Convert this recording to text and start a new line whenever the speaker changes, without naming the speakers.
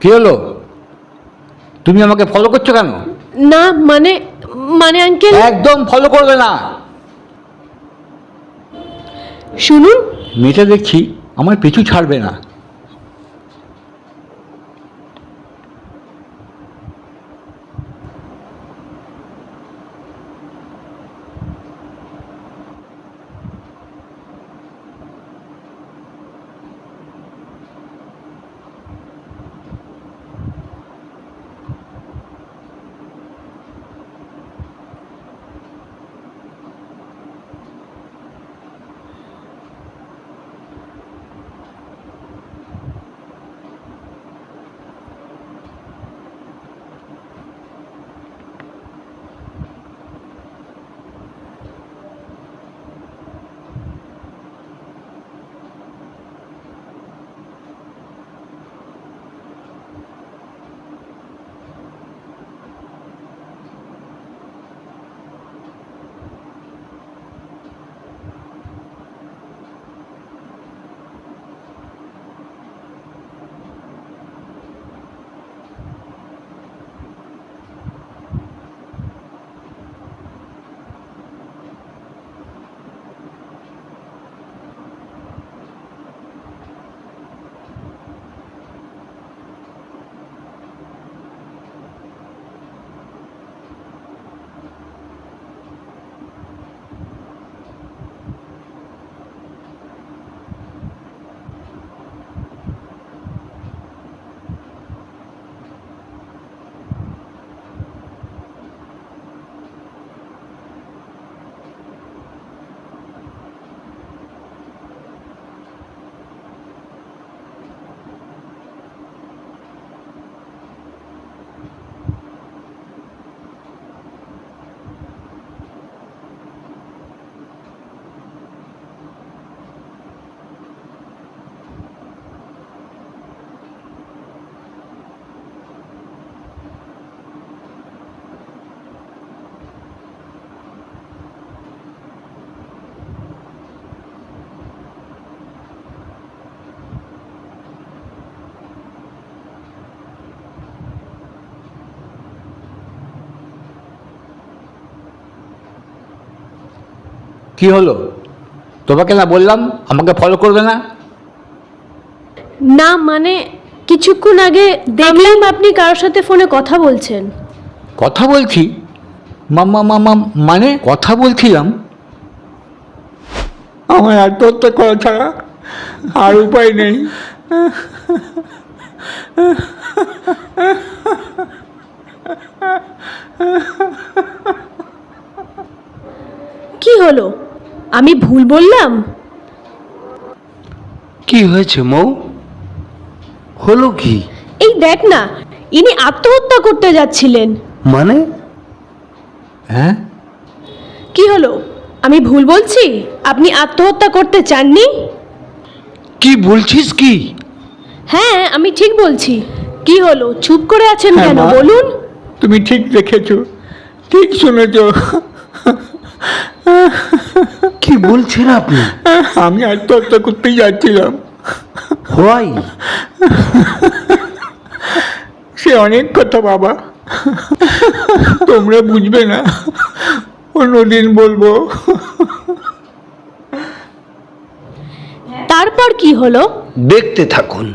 কি হলো? তুমি আমাকে ফলো করছ কেন?
না মানে মানে আঙ্কেল
একদম ফলো করবে না।
শুনুন।
মেয়েটা দেখছি আমার পিছু ছাড়বে না। কি হলো? তোমাকে না বললাম আমাকে ফলো করবে না?
না মানে কিছুক্ষণ আগে দেখলাম আপনি কারোর সাথে ফোনে কথা বলছেন।
কথা বলছি? মামা মামা মানে কথা বলছিলাম? আমার আত্মহত্যা করা ছাড়া আর উপায় নেই।
কি হলো? আমি ভুল বললাম?
কি হয়েছে মৌ? হলো কি?
এই দেখ না ইনি আত্মহত্যা করতে যাচ্ছিলেন।
মানে?
হ্যাঁ?
কি হলো? আমি ভুল বলছি? আপনি আত্মহত্যা করতে চাননি?
কি বলছিস কি?
হ্যাঁ আমি ঠিক বলছি। কি হলো? চুপ করে আছেন
হ্যাঁ,
কেন?
মা।
বলুন।
তুমি ঠিক দেখেছ। ঠিক শুনেছো।
বলছেন আপনি?
আমি আত্মহত্যা করতেই যাচ্ছিলাম।
হয়
সে অনেক কথা বাবা। তোমরা বুঝবে না। অন্যদিন বলব।
তারপর কি হলো?
দেখতে থাকুন।